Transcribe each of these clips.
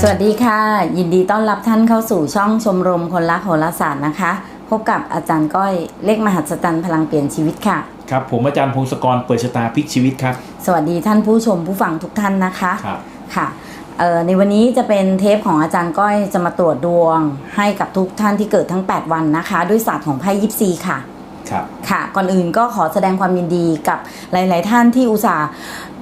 สวัสดีค่ะ ยินดีต้อนรับท่านเข้าสู่ช่องชมรมคนรักโหราศาสตร์นะคะ พบกับอาจารย์ก้อยเลขมหัศจรรย์พลังเปลี่ยนชีวิตค่ะ ครับ ผมอาจารย์พงศกรเปิดชะตาพลิกชีวิตครับ สวัสดีท่านผู้ชมผู้ฟังทุกท่านนะคะครับค่ะเอ่อในวันนี้จะเป็นเทปของอาจารย์ก้อยจะมาตรวจดวง ให้กับทุกท่านที่เกิดทั้ง 8 วันนะคะ ด้วยศาสตร์ของไพ่ยิปซีค่ะครับค่ะ ก่อนอื่นก็ขอแสดงความยินดีกับหลาย ๆ ท่านที่อุตส่าห์เอ่อ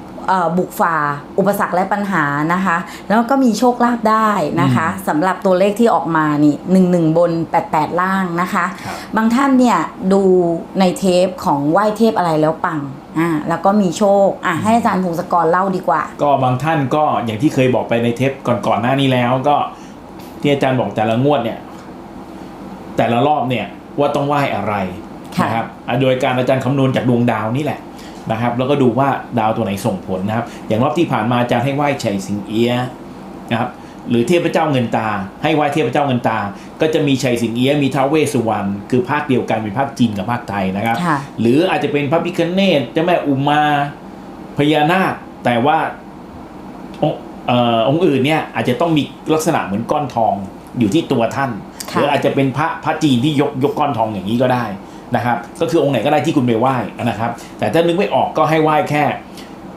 บุกฝ่าอุปสรรคและปัญหานะคะ แล้วก็มีโชคลาภได้นะคะสำหรับตัวเลขที่ออกมานี่หนึ่งหนึ่งบน 88 ล่างนะคะครับบางท่านเนี่ยดูในเทปของไหว้เทพอะไรแล้วปังอ่าแล้วก็มีโชคอะให้อาจารย์พงศกรเล่าดีกว่า ก็บางท่านก็อย่างที่เคยบอกไปในเทปก่อนๆหน้านี้แล้วก็ที่อาจารย์บอกแต่ละงวดเนี่ยแต่ละรอบเนี่ยว่าต้องไหว้อะไรค่ะนะครับอะโดยการอาจารย์คำนวณจากดวงดาวนี่แหละ นะครับแล้วก็ดูว่าดาวตัวไหนส่งผลนะครับ อย่างรอบที่ผ่านมาอาจารย์ให้ไหว้ชัยสิงเอียะนะครับหรือเทพเจ้าเงินตา ให้ไหว้เทพเจ้าเงินตา ก็จะมีชัยสิงเอียะมีท้าวเวสสุวรรณคือภาคเดียวกันเป็นภาคจีนกับภาคไทยนะครับค่ะหรืออาจจะเป็นพระพิคเนตเจ้าแม่อุมาพญานาค แต่ว่าองค์เอ่อองค์อื่นเนี่ยอาจจะต้องมีลักษณะเหมือนก้อนทองอยู่ที่ตัวท่านหค่ะรืออาจจะเป็นพระพระจีนที่ยกยกก้อนทองอย่างนี้ก็ได้ นะครับก็คือองค์ไหนก็ได้ที่คุณไปไหว้นะครับ แต่ถ้านึกไม่ออกก็ให้ไหว้แค่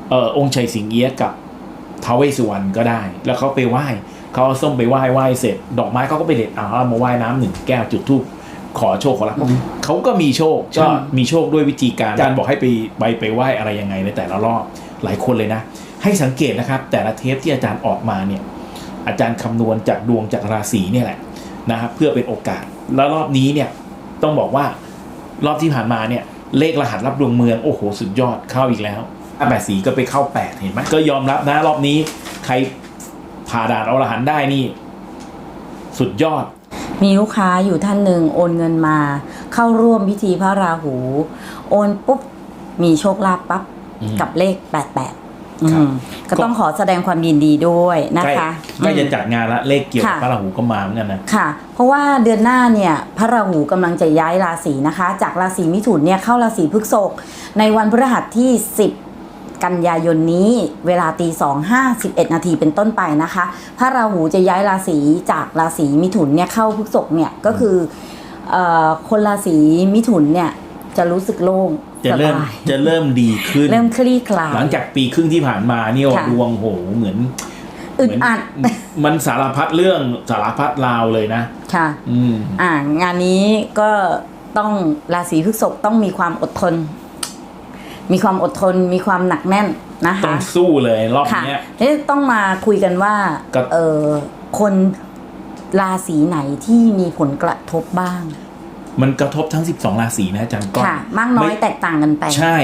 เอ่อองค์ชัยสิงเอียะกับท้าวเวสสุวรรณก็ได้ แล้วเขาไปไหว้เขาเอาส้มไปไหว้ไหว้เสร็จ ดอกไม้เขาก็ไปเด็ดเอาเอามาไหว้น้ำหนึ่งแก้วจุดธูปขอโชคขอรับเขาก็มีโชคก็มีโชคด้วยวิธีการอาจารย์บอกให้ไปไปไปไหว้อะไรยังไงในแต่ละรอบหลายคนเลยนะ ให้สังเกตนะครับ แต่ละเทปที่อาจารย์ออกมาเนี่ยอาจารย์คำนวณจากดวงจากราศีเนี่ยแหละนะครับเพื่อเป็นโอกาสแล้วรอบนี้เนี่ยต้องบอกว่า รอบที่ผ่านมาเนี่ยเลขรหัสรับดวงเมือง โอ้โห สุดยอดเข้าอีกแล้วอาแปดสีก็ไปเข้าแปดเห็นไหมก็ยอมรับนะ รอบนี้ใครผ่าด่านอรหันต์ได้นี่ สุดยอด มีลูกค้าอยู่ท่านหนึ่งโอนเงินมา เข้าร่วมพิธีพระราหู โอนปุ๊บ มีโชคลาภปั๊บอืมกับเลข88ครับ อืมก็ต้องขอแสดงความยินดีด้วยนะใกล้คะใกล้จะอืมจัดงานละเลขเกี่ยวกับค่ะพระราหูก็มาเหมือนกันนะค่ะ เพราะว่าเดือนหน้าเนี่ยพระราหูกำลังจะย้ายราศีนะคะ จากราศีมิถุนเนี่ยเข้าราศีพฤษภในวันพฤหัสที่10กันยายนนี้เวลาตีสองห้าสิบเอ็ดนาทีเป็นต้นไปนะคะพระราหูจะย้ายราศีจากราศีมิถุนเนี่ยเข้าพฤษภเนี่ยก็คือเอ่อคนราศีมิถุนเนี่ยจะรู้สึกโล่ง จะสเริ่มบายจะเริ่มดีขึ้น เริ่มคลี่คลายหลังจากปีครึ่งที่ผ่านมาเนี่ยค่ะดวงโหเหมือนอึดอัดเหมือนมันสารพัดเรื่องสารพัดราวเลยนะ ค่ะ อืมอ่างานนี้ก็ต้องราศีพฤษภต้องมีความอดทน มีความอดทนมีความหนักแน่นนะต้อคะงสู้เลยรอบค่ะเนี้ยเอ๊ะต้องมาคุยกันว่าก็เออคนราศีไหนที่มีผลกระทบบ้าง มันกระทบทั้ง 12 ราศีนะอาจารย์ก้อนค่ะมากน้อยไแตกต่างกันไป ใช่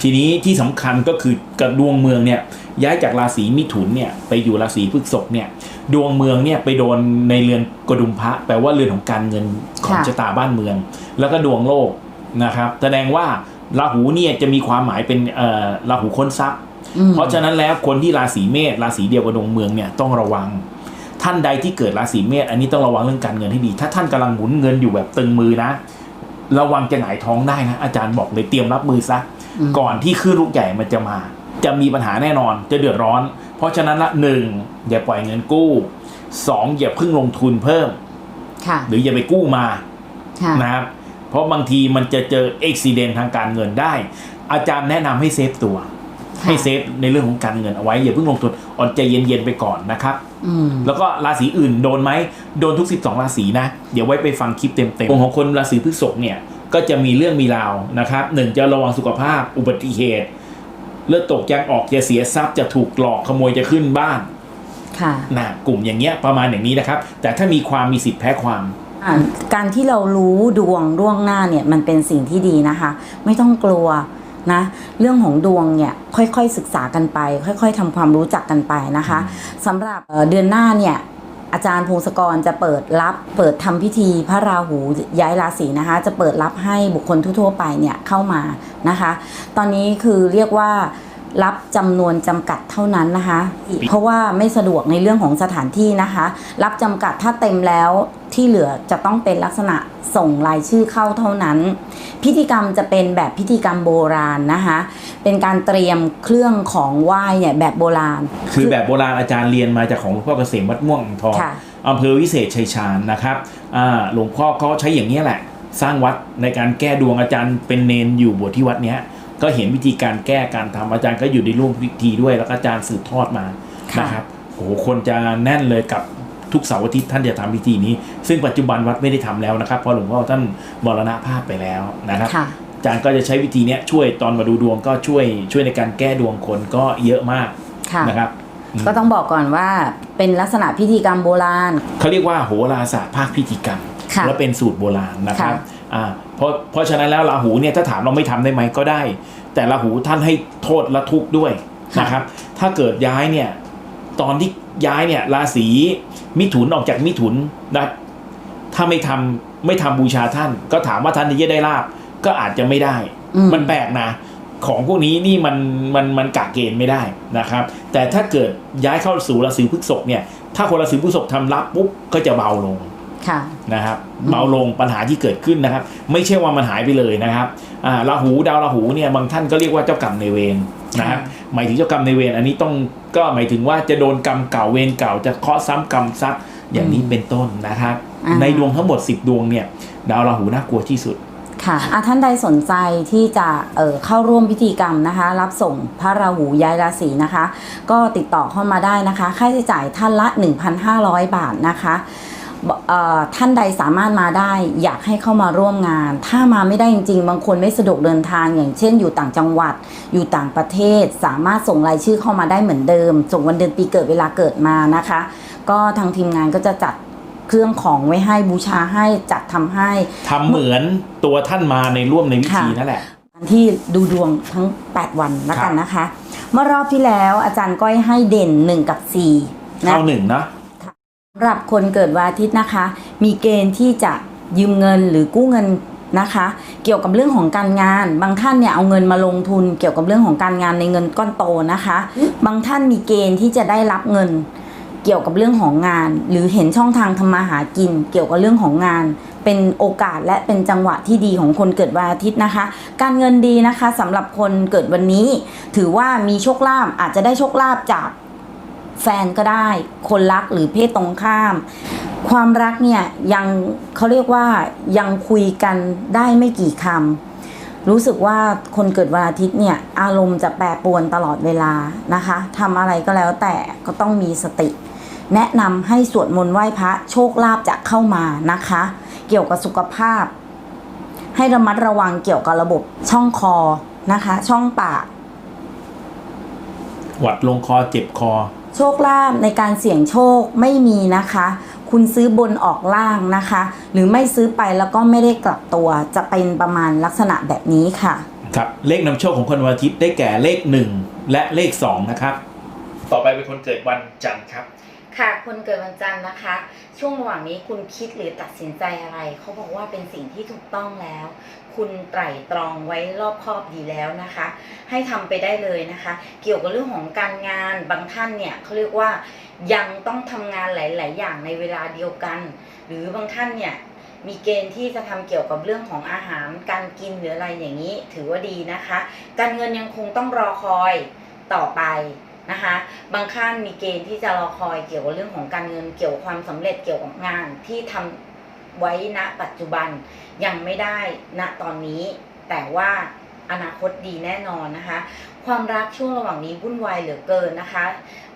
ทีนี้ที่สำคัญก็คือกระดวงเมืองเนี่ยย้ายจากราศีมิถุนเนี่ยไปอยู่ราศีพฤษภเนี่ยดวงเมืองเนี่ยไปโดนในเรือนกระดุมพระแปลว่าเรือนของการเงินของค่ะชะตาบ้านเมือง แล้วก็ดวงโลกนะครับแสดงว่าราหูเนี่ยจะมีความหมายเป็นเอ่อราหูค้นทรัพย์อืมเพราะฉะนั้นแล้วคนที่ราศีเมษราศีเดียวกับดวงเมืองเนี่ยต้องระวัง ท่านใดที่เกิดราศีเมษอันนี้ต้องระวังเรื่องการเงินให้ดี ถ้าท่านกำลังหมุนเงินอยู่แบบตึงมือนะ ระวังจะหงายท้องได้นะ อาจารย์บอกเลยเตรียมรับมือซะอืมก่อนที่คลื่นลูกใหญ่มันจะมา จะมีปัญหาแน่นอนจะเดือดร้อน เพราะฉะนั้นละหนึ่งอย่าปล่อยเงินกู้สองอย่าเพิ่งลงทุนเพิ่มค่ะหรืออย่าไปกู้มาค่ะนะครับเพราะบางทีมันจะเจออุบิเหตุทางการเงินได้ อาจารย์แนะนำให้เซฟตัว ให้เซฟในเรื่องของการเงินเอาไว้อย่าเพิ่งลงทุน อ่อนใจเย็นๆไปก่อนนะครับอืมแล้วก็ราศีอื่นโดนไหมโดนทุก 12 ราศีนะ เดี๋ยวไว้ไปฟังคลิปเต็มๆของคนราศีพฤษภเนี่ยก็จะมีเรื่องมีราวนะครับหนึ่งจะระวังสุขภาพอุบัติเหตุ เลือดตกยางออกจะเสียทรัพย์จะถูกหลอกขโมยจะขึ้นบ้านค่ะนะกลุ่มอย่างเงี้ยประมาณอย่างนี้นะครับ แต่ถ้ามีความมีสิทธิ์แพ้ความอ่าการที่เรารู้ดวงล่วงหน้าเนี่ยมันเป็นสิ่งที่ดีนะคะ ไม่ต้องกลัว นะเรื่องของดวงเนี่ยค่อยๆศึกษากันไป ค่อย ๆทำความรู้จักกันไปนะคะสำหรับเอ่อเดือนหน้าเนี่ยอาจารย์พงศกรจะเปิดรับเปิดทำพิธีพระราหูย้ายราศีนะคะ จะเปิดรับให้บุคคลทั่วๆไปเนี่ยเข้ามานะคะ ตอนนี้คือเรียกว่ารับจำนวนจำกัดเท่านั้นนะคะ เพราะว่าไม่สะดวกในเรื่องของสถานที่นะคะ รับจำกัดถ้าเต็มแล้ว ทที่เหลือจะต้องเป็นลักษณะส่งรายชื่อเข้าเท่านั้น พิธีกรรมจะเป็นแบบพิธีกรรมโบราณนะคะ เป็นการเตรียมเครื่องของไหว้เนี่ยแบบโบราณ คือแบบโบราณอาจารย์เรียนมาจากของหลวงพ่อเกษมวัดม่วงทองค่ะอำเภอวิเศษชัยชาญนะครับอ่าหลวงพ่อเขาใช้อย่างนี้ยแหละ สร้างวัดในการแก้ดวงอาจารย์เป็นเนนอยู่บวชที่วัดเนี้ยก็เห็นวิธีการแก้การทำอาจารย์ก็อยู่ในร่วมพิธีด้วย แล้วก็อาจารย์สืบทอดมาค่ะนะครับโอ้โหคนจะแน่นเลยกับ ทุกเสาร์อาทิตย์ท่านจะทำพิธีนี้ ซึ่งปัจจุบันวัดไม่ได้ทำแล้วนะครับเพราะหลวงพ่อท่านมรณภาพไปแล้วนะครับค่ะอาจารย์ก็จะใช้วิธีเนี้ยช่วยตอนมาดูดวงก็ช่วยช่วยในการแก้ดวงคนก็เยอะมากค่ะนะครับอืมก็ต้องบอกก่อนว่าเป็นลักษณะพิธีกรรมโบราณเขาเรียกว่าโหราศาสตร์ภาคพิธีกรรมค่ะและเป็นสูตรโบราณนะครับค่ะอ่าเพราะเพราะฉะนั้นแล้วราหูเนี่ยถ้าถามเราไม่ทำได้ไหมก็ได้ แต่ราหูท่านให้โทษและทุกข์ด้วยนะครับ ถ้าเกิดย้ายเนี่ย ตอนที่ย้ายเนี่ยราศีมิถุนออกจากมิถุนนะถ้าไม่ทำไม่ทำบูชาท่าน ก็ถามว่าท่านจะได้ลาบก็อาจจะไม่ได้อืมมันแปลกนะของพวกนี้นี่มันมันมันกะเกณฑ์ไม่ได้นะครับ แต่ถ้าเกิดย้ายเข้าสู่ราศีพฤษภเนี่ย ถ้าคนราศีพฤษภทำรับปุ๊บก็จะเบาลงค่ะนะครับอืมเบาลงปัญหาที่เกิดขึ้นนะครับ ไม่ใช่ว่ามันหายไปเลยนะครับอ่าราหูดาวราหูเนี่ยบางท่านก็เรียกว่าเจ้ากรรมในายเวร นะครับหมายถึงเจ้ากรรมในายเวรอันนี้ต้องก็หมายถึงว่าจะโดนกรรมเก่าเวรเก่าจะเคราะห์ซ้ำกรรมซัดอย่างนี้เป็นต้นนะครับอ่าในดวงทั้งหมด 10 ดวงเนี่ยดาวราหูน่ากลัวที่สุดค่ะอะท่านใดสนใจที่จะเอ่อเข้าร่วมพิธีกรรมนะคะ รับส่งพระราหูย้ายราศีนะคะ ก็ติดต่อเข้ามาได้นะคะ ค่าใช้จ่ายท่านละ 1,500 บาทนะคะบเอ่อ ท่านใดสามารถมาได้อยากให้เข้ามาร่วมงาน ถ้ามาไม่ได้จริง ๆ บางคนไม่สะดวกเดินทางอย่างเช่น อยู่ต่างจังหวัด อยู่ต่างประเทศ สามารถส่งรายชื่อเข้ามาได้เหมือนเดิม ส่งวันเดือนปีเกิดเวลาเกิดมานะคะ ก็ทางทีมงานก็จะจัดเครื่องของไว้ให้บูชาให้จัดทำให้ทำเหมือนตัวท่านมาในร่วมในวิธีค่ะนั่นแหละที่ดูดวงทั้ง 8 วันแล้วกันนะคะ เมื่อรอบที่แล้วอาจารย์ก้อยให้เด่น 1 กับ4นะเข้าหนึ่งนะ สำหรับคนเกิดวันอาทิตย์นะคะ มีเกณฑ์ที่จะยืมเงินหรือกู้เงินนะคะ เกี่ยวกับเรื่องของการงาน บางท่านเนี่ยเอาเงินมาลงทุน เกี่ยวกับเรื่องของการงานในเงินก้อนโตนะคะ บางท่านมีเกณฑ์ที่จะได้รับเงิน เกี่ยวกับเรื่องของงาน หรือเห็นช่องทางทำมาหากิน เกี่ยวกับเรื่องของงาน เป็นโอกาสและเป็นจังหวะที่ดีของคนเกิดวันอาทิตย์นะคะ การเงินดีนะคะสำหรับคนเกิดวันนี้ ถือว่ามีโชคลาภอาจจะได้โชคลาภจาก แฟนก็ได้ คนรักหรือเพศตรงข้าม ความรักเนี่ยยังเขาเรียกว่ายังคุยกันได้ไม่กี่คำรู้สึกว่าคนเกิดวันอาทิตย์เนี่ยอารมณ์จะแปรปรวนตลอดเวลานะคะทำอะไรก็แล้วแต่ก็ต้องมีสติ แนะนำให้สวดมนต์ไหว้พระโชคลาภจะเข้ามานะคะ เกี่ยวกับสุขภาพ ให้ระมัดระวังเกี่ยวกับระบบช่องคอนะคะ ช่องปากหวัดลงคอเจ็บคอ โชคลาภในการเสี่ยงโชคไม่มีนะคะ คุณซื้อบนออกล่างนะคะ หรือไม่ซื้อไปแล้วก็ไม่ได้กลับตัวจะเป็นประมาณลักษณะแบบนี้ค่ะ ครับเลขนำโชคของคนวันอาทิตย์ได้แก่เลขหนึ่งและเลขสองนะครับ ต่อไปเป็นคนเกิดวันจันทร์ครับ ค่ะคนเกิดวันจันทร์นะคะ ช่วงระหว่างนี้คุณคิดหรือตัดสินใจอะไรเขาบอกว่าเป็นสิ่งที่ถูกต้องแล้ว คุณไตร่ตรองไว้รอบคอบดีแล้วนะคะ ให้ทำไปได้เลยนะคะ เกี่ยวกับเรื่องของการงานบางท่านเนี่ยเขาเรียกว่ายังต้องทำงานหลาย ๆ อย่างในเวลาเดียวกัน หรือบางท่านเนี่ยมีเกณฑ์ที่จะทำเกี่ยวกับเรื่องของอาหารการกินหรืออะไรอย่างนี้ ถือว่าดีนะคะ การเงินยังคงต้องรอคอยต่อไป นะคะ บางท่านมีเกณฑ์ที่จะรอคอยเกี่ยวกับเรื่องของการเงินเกี่ยวกับความสำเร็จเกี่ยวกับงานที่ทำไว้ณปัจจุบันยังไม่ได้ณตอนนี้ แต่ว่าอนาคตดีแน่นอนนะคะ ความรักช่วงระหว่างนี้วุ่นวายเหลือเกินนะคะ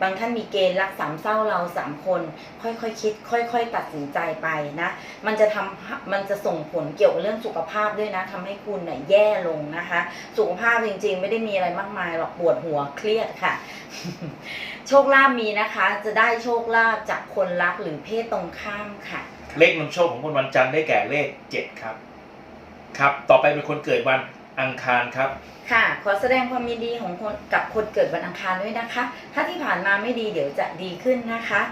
บางท่านมีเกณฑ์รักสามเศร้าเราสามคน ค่อยๆคคิด ค่อย ๆ ตัดสินใจไปนะ มันจะทำมันจะส่งผลเกี่ยวกับเรื่องสุขภาพด้วยนะทำให้คุณเนี่ยแย่ลงนะคะ สุขภาพจริง ๆ ไม่ได้มีอะไรมากมายหรอกปวดหัวเครียดค่ะ โชคลาภมีนะคะ จะได้โชคลาภจากคนรักหรือเพศตรงข้ามค่ะ เลขนำโชคของคนวันจันทร์ได้แก่เลขเจ็ดครับ ครับ ต่อไปเป็นคนเกิดวัน อังคารครับ ค่ะ ขอแสดงความยินดีของคนกับคนเกิดวันอังคารด้วยนะคะ ถ้าที่ผ่านมาไม่ดีเดี๋ยวจะดีขึ้นนะคะ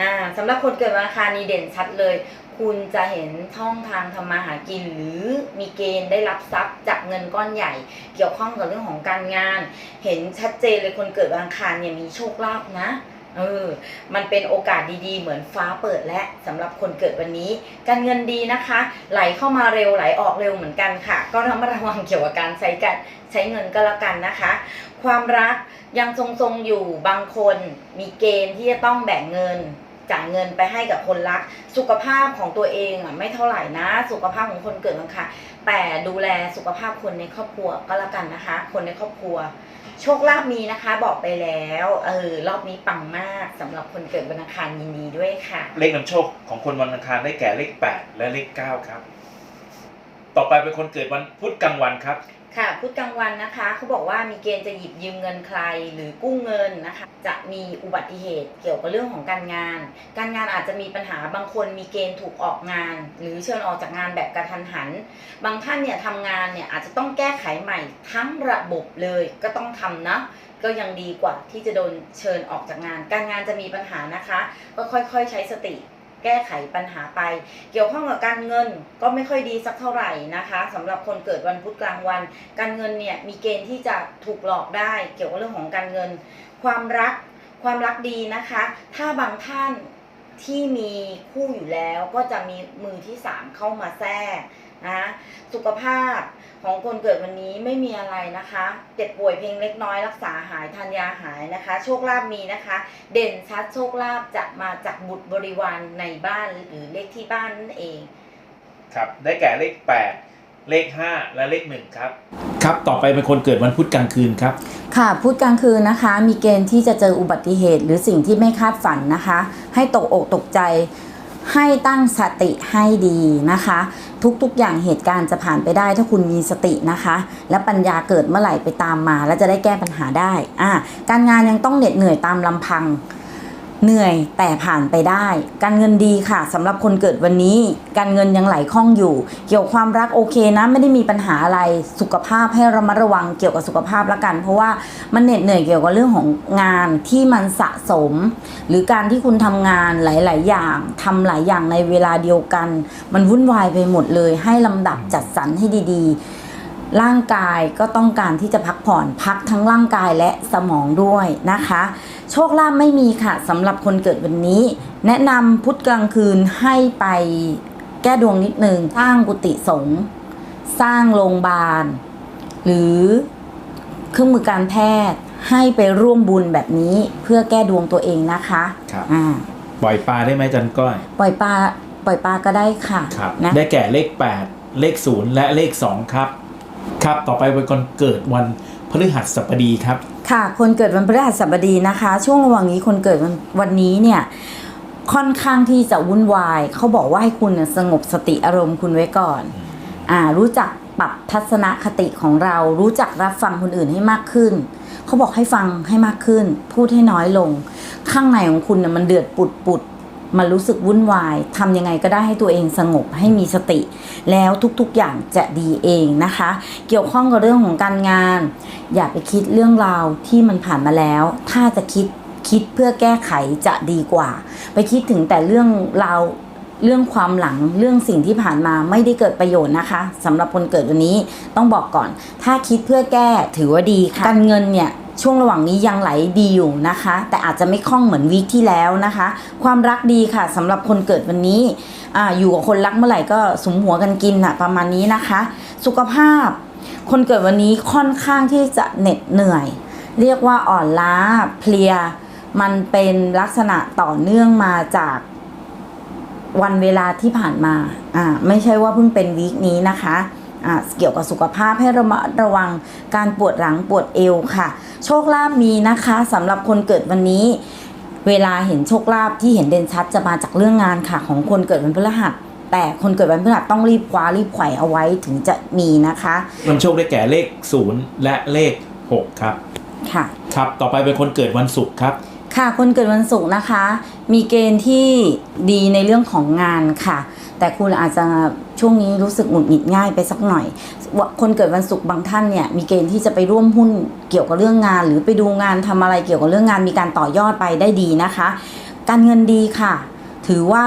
อ่าสำหรับคนเกิดวันอังคารนี้เด่นชัดเลย คุณจะเห็นช่องทางทำมาหากิน หรือมีเกณฑ์ได้รับทรัพย์จากเงินก้อนใหญ่ เกี่ยวข้องกับเรื่องของการงาน เห็นชัดเจนเลยคนเกิดวันอังคารเนี่ยมีโชคลาภนะ เออ มันเป็นโอกาสดีๆ เหมือนฟ้าเปิดและสำหรับคนเกิดวันนี้ การเงินดีนะคะ ไหลเข้ามาเร็วไหลออกเร็วเหมือนกันค่ะ ก็ระมัดระวังเกี่ยวกับการใช้การใช้เงินก็แล้วกันนะคะ ความรักยังทรงๆอยู่บางคนมีเกณฑ์ที่จะต้องแบ่งเงินจ่ายเงินไปให้กับคนรัก สุขภาพของตัวเองอะไม่เท่าไหร่นะ สุขภาพของคนเกิดวันค่ะแต่ดูแลสุขภาพคนในครอบครัวก็แล้วกันนะคะ คนในครอบครัว โชคลาภมีนะคะ บอกไปแล้วเออรอบนี้ปังมากสำหรับคนเกิดวันอังคารยินดีด้วยค่ะ เลขนำโชคของคนวันอังคารได้แก่เลข 8 และเลข 9 ครับ ต่อไปเป็นคนเกิดวันพุธกลางวันครับ ค่ะพุธกลางวันนะคะเขาบอกว่ามีเกณฑ์จะหยิบยืมเงินใครหรือกู้เงินนะคะ จะมีอุบัติเหตุเกี่ยวกับเรื่องของการงาน การงานอาจจะมีปัญหาบางคนมีเกณฑ์ถูกออกงาน หรือเชิญออกจากงานแบบกระทันหัน บางท่านเนี่ยทำงานเนี่ยอาจจะต้องแก้ไขใหม่ทั้งระบบเลยก็ต้องทำนะก็ยังดีกว่าที่จะโดนเชิญออกจากงาน การงานจะมีปัญหานะคะ ก็ค่อยๆใช้สติ แก้ไขปัญหาไป เกี่ยวข้องกับการเงินก็ไม่ค่อยดีสักเท่าไหร่นะคะสำหรับคนเกิดวันพุธกลางวัน การเงินเนี่ยมีเกณฑ์ที่จะถูกหลอกได้ เกี่ยวกับเรื่องของการเงิน ความรักความรักดีนะคะ ถ้าบางท่านที่มีคู่อยู่แล้วก็จะมีมือที่สามเข้ามาแทรก นะสุขภาพของคนเกิดวันนี้ไม่มีอะไรนะคะ เจ็บป่วยเพียงเล็กน้อยรักษาหายทานยาหายนะคะ โชคลาภมีนะคะ เด่นชัดโชคลาภจะมาจากบุตรบริวารในบ้านหรือเลขที่บ้านนั่นเอง ครับ ได้แก่เลข 8 เลข 5 และเลข 1 ครับ ครับ ต่อไปเป็นคนเกิดวันพุธกลางคืนครับ ค่ะ พุธกลางคืนนะคะ มีเกณฑ์ที่จะเจออุบัติเหตุหรือสิ่งที่ไม่คาดฝันนะคะ ให้ตกอกตกใจ ให้ตั้งสติให้ดีนะคะ ทุกๆอย่างเหตุการณ์จะผ่านไปได้ถ้าคุณมีสตินะคะ และปัญญาเกิดเมื่อไหร่ไปตามมา แล้วจะได้แก้ปัญหาได้อ่าการงานยังต้องเหน็ดเหนื่อยตามลำพัง เหนื่อยแต่ผ่านไปได้ การเงินดีค่ะสำหรับคนเกิดวันนี้ การเงินยังไหลคล่องอยู่ เกี่ยวความรักโอเคนะไม่ได้มีปัญหาอะไรสุขภาพให้ระมัดระวังเกี่ยวกับสุขภาพละกัน เพราะว่ามันเหน็ดเหนื่อยเกี่ยวกับเรื่องของงานที่มันสะสม หรือการที่คุณทำงานหลาย ๆ อย่างทำหลายอย่างในเวลาเดียวกัน มันวุ่นวายไปหมดเลย ให้ลำดับจัดสรรให้ดีๆ ร่างกายก็ต้องการที่จะพักผ่อนพักทั้งร่างกายและสมองด้วยนะคะ โชคลาภไม่มีค่ะสำหรับคนเกิดวันนี้ แนะนำพุธกลางคืนให้ไปแก้ดวงนิดนึงสร้างกุฏิสงฆ์สร้างโรงพยาบาล หรือเครื่องมือการแพทย์ให้ไปร่วมบุญแบบนี้เพื่อแก้ดวงตัวเองนะคะครับอ่าปล่อยปลาได้ไหมจันก้อย ปล่อยปลาปล่อยปลาก็ได้ค่ะครับนะได้แก่เลข 8 เลข 0 และเลข 2 ครับ ครับ ต่อไปเป็นคนเกิดวัน พฤหัสบดีครับ ค่ะ คนเกิดวันพฤหัสบดีนะคะ ช่วงระหว่างนี้คนเกิดวันวันนี้เนี่ยค่อนข้างที่จะวุ่นวาย เขาบอกว่าให้คุณสงบสติอารมณ์คุณไว้ก่อนอ่ารู้จักปรับทัศนคติของเรา รู้จักรับฟังคนอื่นให้มากขึ้น เขาบอกให้ฟังให้มากขึ้น พูดให้น้อยลง ข้างในของคุณน่ะมันเดือดปุดปุด มันรู้สึกวุ่นวายทำยังไงก็ได้ให้ตัวเองสงบให้มีสติ แล้วทุกๆอย่างจะดีเองนะคะ เกี่ยวข้องกับเรื่องของการงาน อย่าไปคิดเรื่องราวที่มันผ่านมาแล้ว ถ้าจะคิดคิดเพื่อแก้ไขจะดีกว่า ไปคิดถึงแต่เรื่องราวเรื่องความหลังเรื่องสิ่งที่ผ่านมาไม่ได้เกิดประโยชน์นะคะสำหรับคนเกิดวันนี้ต้องบอกก่อน ถ้าคิดเพื่อแก้ถือว่าดีค่ะการเงินเนี่ย ช่วงระหว่างนี้ยังไหลดีอยู่นะคะ แต่อาจจะไม่คล่องเหมือนวีคที่แล้วนะคะ ความรักดีค่ะสำหรับคนเกิดวันนี้อาอยู่กับคนรักเมื่อไหร่ก็สมหัวกันกินอะประมาณนี้นะคะ สุขภาพ คนเกิดวันนี้ค่อนข้างที่จะเหน็ดเหนื่อย เรียกว่าอ่อนล้าเพลีย มันเป็นลักษณะต่อเนื่องมาจากวันเวลาที่ผ่านมาอ่าไม่ใช่ว่าเพิ่งเป็นวีคนี้นะคะ เกี่ยวกับสุขภาพให้ระมัดระวังการปวดหลังปวดเอวค่ะ โชคลาภมีนะคะสำหรับคนเกิดวันนี้ เวลาเห็นโชคลาภที่เห็นเด่นชัดจะมาจากเรื่องงานค่ะ ของคนเกิดวันพฤหัสแต่คนเกิดวันพฤหัสต้องรีบคว้ารีบไขว่เอาไว้ถึงจะมีนะคะนำโชคได้แก่เลข 0 และเลข 6 ครับ ค่ะ ครับ ต่อไปเป็นคนเกิดวันศุกร์ครับ ค่ะคนเกิดวันศุกร์นะคะ มีเกณฑ์ที่ดีในเรื่องของงานค่ะ แต่คุณอาจจะช่วงนี้รู้สึกหงุดหงิดง่ายไปสักหน่อย คนเกิดวันศุกร์บางท่านเนี่ยมีเกณฑ์ที่จะไปร่วมหุ้นเกี่ยวกับเรื่องงาน หรือไปดูงานทำอะไรเกี่ยวกับเรื่องงานมีการต่อยอดไปได้ดีนะคะ การเงินดีค่ะ ถือว่า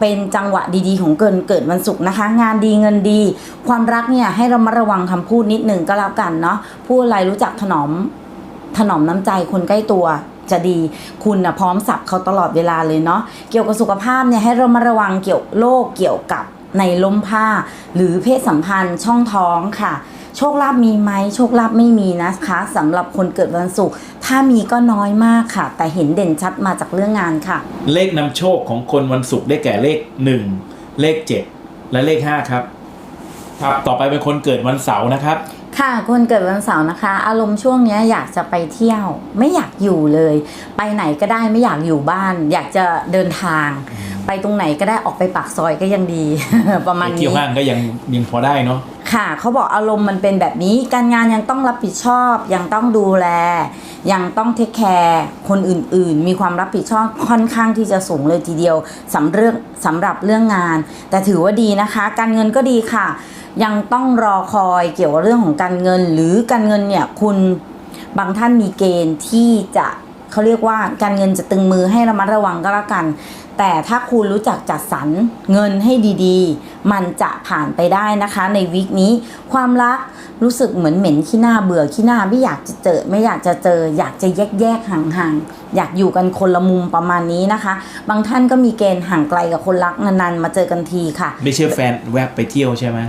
เป็นจังหวะดีๆ ของเกินเกิดวันศุกร์นะคะ งานดีเงินดี ความรักเนี่ยให้เรามาระวังคำพูดนิดนึงก็แล้วกันเนาะพูดอะไรรู้จักถนอมถนอมน้ำใจคนใกล้ตัว จะดี คุณนะพร้อมสับเขาตลอดเวลาเลยเนาะเกี่ยวกับสุขภาพเนี่ยให้เรามาระวังเกี่ยวโรคเกี่ยวกับในล้มผ้า หรือเพศสัมพันธ์ช่องท้องค่ะ โชคลาภมีไหมโชคลาภไม่มีนะคะสำหรับคนเกิดวันศุกร์ถ้ามีก็น้อยมากค่ะ แต่เห็นเด่นชัดมาจากเรื่องงานค่ะ เลขนำโชคของคนวันศุกร์ได้แก่เลข 1 เลข 7 และเลข 5 ครับ ครับ ต่อไปเป็นคนเกิดวันเสาร์นะครับ ค่ะคนเกิดวันเสาร์นะคะ อารมณ์ช่วงเนี้ยอยากจะไปเที่ยว ไม่อยากอยู่เลย ไปไหนก็ได้ไม่อยากอยู่บ้าน อยากจะเดินทาง ไปตรงไหนก็ได้ออกไปปากซอยก็ยังดี ประมาณไปเที่ยวนี้ห้างก็ยังยังพอได้เนาะ ค่ะเขาบอกอารมณ์มันเป็นแบบนี้การงานยังต้องรับผิดชอบ ยังต้องดูแล ยังต้องเทคแคร์คนอื่นๆ มีความรับผิดชอบค่อนข้างที่จะสูงเลยทีเดียวสำเรื่องสำหรับเรื่องงาน แต่ถือว่าดีนะคะ การเงินก็ดีค่ะ ยังต้องรอคอยเกี่ยวกับเรื่องของการเงิน หรือการเงินเนี่ยคุณบางท่านมีเกณฑ์ที่จะเขาเรียกว่าการเงินจะตึงมือให้ระมัดระวังก็แล้วกัน แต่ถ้าคุณรู้จักจัดสรรเงินให้ดีๆ มันจะผ่านไปได้นะคะ ในวิกนี้ ความรักรู้สึกเหมือนเหม็นขี้หน้าเบื่อขี้หน้าไม่อยากจะเจอ ไม่อยากจะเจอ อยากจะแยกแยกๆห่างๆ อยากอยู่กันคนละมุมประมาณนี้นะคะ บางท่านก็มีเกณฑ์ห่างไกลกับคนรักนานๆมาเจอกันทีค่ะ ไม่ใช่แฟนแวบไปเที่ยวใช่ไหม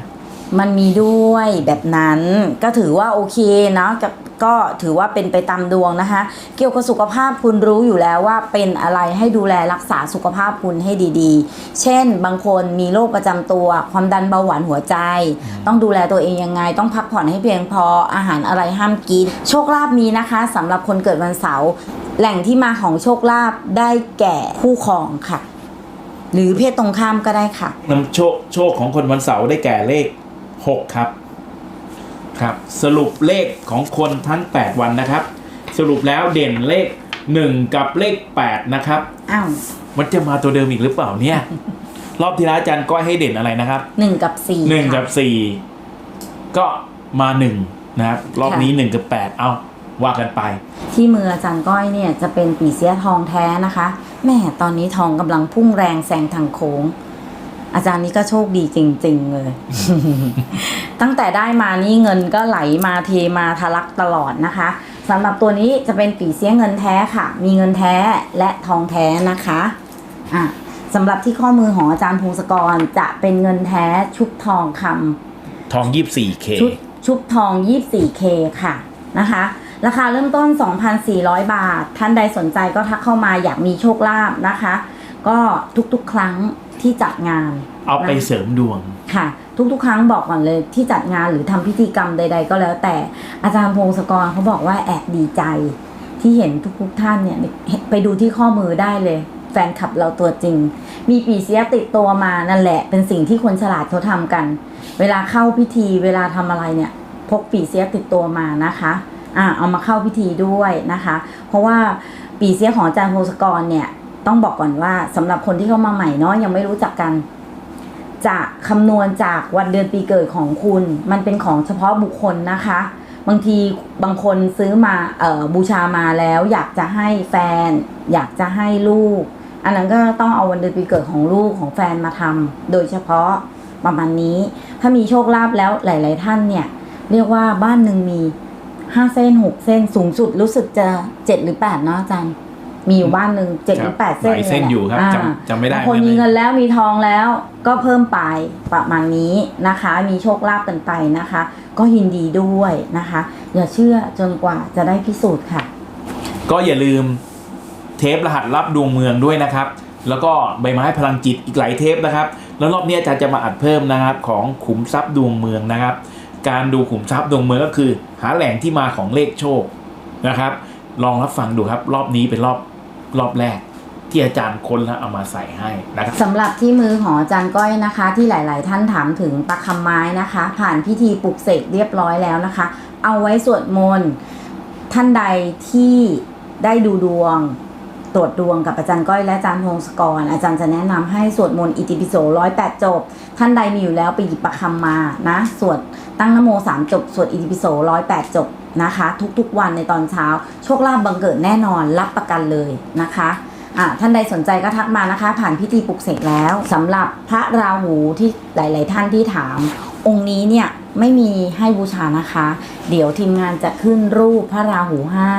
มันมีด้วยแบบนั้นก็ถือว่าโอเคเนาะกับ ก็ถือว่าเป็นไปตามดวงนะคะ เกี่ยวกับสุขภาพคุณรู้อยู่แล้วว่าเป็นอะไรให้ดูแลรักษาสุขภาพคุณให้ดีๆ เช่น บางคนมีโรคประจำตัว ความดันเบาหวานหัวใจ ต้องดูแลตัวเองยังไง ต้องพักผ่อนให้เพียงพออาหารอะไรห้ามกิน โชคลาภมีนะคะสำหรับคนเกิดวันเสาร์แหล่งที่มาของโชคลาภได้แก่คู่ครองค่ะ หรือเพศตรงข้ามก็ได้ค่ะนำโชคโชคของคนวันเสาร์ได้แก่เลข 6 ครับ ครับ สรุปเลขของคนทั้ง 8 วันนะครับ สรุปแล้วเด่นเลข 1 กับเลข 8 นะครับ อ้าวมันจะมาตัวเดิมอีกหรือเปล่าเนี่ย รอบที่แล้วอาจารย์ก้อยให้เด่นอะไรนะครับ หนึ่งกับสี่หนึ่งค่ะกับสี่ก็มาหนึ่งนะครับ รอบนี้หนึ่งกับแปดเอาว่ากันไป ที่มืออาจารย์ก้อยเนี่ยจะเป็นปีเสียทองแท้นะคะแม่ตอนนี้ทองกำลังพุ่งแรงแซงทางโค้ง อาจารย์นี้ก็โชคดีจริง ๆ เลย ตั้งแต่ได้มานี่เงินก็ไหลมาเทมาทะลักตลอดนะคะสำหรับตัวนี้จะเป็นปีเสียเงินแท้ค่ะ มีเงินแท้และทองแท้นะคะอะสำหรับที่ข้อมือของอาจารย์พงศกรจะเป็นเงินแท้ชุบทองคำทองยี่สี่เคชุดชุบทอง 24K ค่ะนะคะราคาเริ่มต้น 2,400 บาท ท่านใดสนใจก็ทักเข้ามาอยากมีโชคลาภนะคะ ก็ทุกๆ ครั้ง ที่จัดงาน เอาไปเสริมดวงค่ะ ทุกๆ ครั้งบอกก่อนเลยที่จัดงานหรือทำพิธีกรรมใด ๆ ก็แล้วแต่อาจารย์พงศกรเขาบอกว่าแอบดีใจ ที่เห็นทุกๆท่านเนี่ยไปดูที่ข้อมือได้เลยแฟนคลับเราตัวจริง มีปีเสียติดตัวมานั่นแหละ เป็นสิ่งที่คนฉลาดเขาทำกัน เวลาเข้าพิธีเวลาทำอะไรเนี่ย พกปีเสียติดตัวมานะคะอ่าเอามาเข้าพิธีด้วยนะคะ เพราะว่าปีเสียของอาจารย์พงศกรเนี่ย ต้องบอกก่อนว่าสำหรับคนที่เข้ามาใหม่เนาะยังไม่รู้จักกัน จะคำนวณจากวันเดือนปีเกิดของคุณ มันเป็นของเฉพาะบุคคลนะคะ บางทีบางคนซื้อมาเอ่อบูชามาแล้ว อยากจะให้แฟน อยากจะให้ลูก อันนั้นก็ต้องเอาวันเดือนปีเกิดของลูกของแฟนมาทำโดยเฉพาะประมาณนี้ ถ้ามีโชคลาภแล้วหลาย ๆ ท่านเนี่ย เรียกว่าบ้านหนึ่งมีห้าเส้นหกเส้นสูงสุดรู้สึกจะเจ็ดหรือแปดเนาะอาจารย์ มีอยู่บ้านหนึ่งเจ็ดหรือแปดเส้นหลายเส้นลอยู่ครับาจำจำไม่ได้บางคนเหมือนกันมีเงินแล้วมีทองแล้วก็เพิ่มไปประมาณนี้นะคะ มีโชคลาภกันไปนะคะ ก็ยินดีด้วยนะคะ อย่าเชื่อจนกว่าจะได้พิสูจน์ค่ะ ก็อย่าลืมเทปรหัสรับดวงเมืองด้วยนะครับ แล้วก็ใบไม้พลังจิตอีกหลายเทปนะครับ แล้วรอบนี้อาจารย์จะมาอัดเพิ่มนะครับของขุมทรัพย์ดวงเมืองนะครับ การดูขุมทรัพย์ดวงเมืองก็คือ หาแหล่งที่มาของเลขโชคนะครับ ลองรับฟังดูครับ รอบนี้เป็นรอบ รอบแรกที่อาจารย์ค้นแล้วเอามาใส่ให้นะครับสำหรับที่มือของอาจารย์ก้อยนะคะ ที่หลาย ๆ ท่านถามถึงประคำไม้นะคะ ผ่านพิธีปลุกเสกเรียบร้อยแล้วนะคะ เอาไว้สวดมนต์ท่านใดที่ได้ดูดวงตรวจดวงกับอาจารย์ก้อยและอาจารย์พงศกร อาจารย์จะแนะนำให้สวดมนต์อิติปิโสร้อยแปดจบ ท่านใดมีอยู่แล้วไปหยิบประคำมานะ สวดตั้งนโมสามจบ สวดอิติปิโสร้อยแปดจบ นะคะ ทุกๆวันในตอนเช้า โชคลาภบังเกิดแน่นอนรับประกันเลยนะคะอะท่านใดสนใจก็ทักมานะคะ ผ่านพิธีปลุกเสกแล้วสำหรับพระราหูที่หลาย ๆ ท่านที่ถาม องค์นี้เนี่ยไม่มีให้บูชานะคะ เดี๋ยวทีมงานจะขึ้นรูปพระราหูให้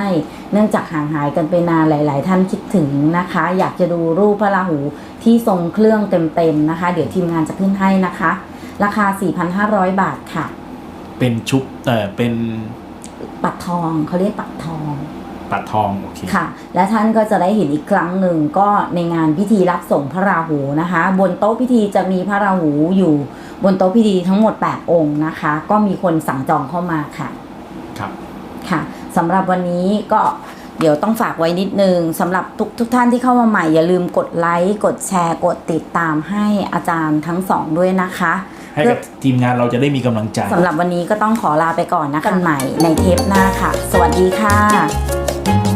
เนื่องจากห่างหายกันไปนานหลาย ๆ ท่านคิดถึงนะคะ อยากจะดูรูปพระราหูที่ทรงเครื่องเต็ม ๆ นะคะ เดี๋ยวทีมงานจะขึ้นให้นะคะ ราคา 4,500 บาทค่ะ เป็นชุบเออเป็น ปัดทองเขาเรียกปัดทองปัดทองโอเคค่ะ และท่านก็จะได้เห็นอีกครั้งหนึ่งก็ในงานพิธีรับส่งพระราหูนะคะ บนโต๊ะพิธีจะมีพระราหูอยู่บนโต๊ะพิธีทั้งหมด 8 องค์นะคะ ก็มีคนสั่งจองเข้ามาค่ะครับค่ะสำหรับวันนี้ก็เดี๋ยวต้องฝากไว้นิดนึงสำหรับทุกทุกท่านที่เข้ามาใหม่ อย่าลืมกดไลค์กดแชร์ กดติดตามให้อาจารย์ทั้งสองด้วยนะคะ ให้กับทีมงานเราจะได้มีกำลังใจ สำหรับวันนี้ก็ต้องขอลาไปก่อนนะกันใหม่ในเทปหน้าค่ะ สวัสดีค่ะ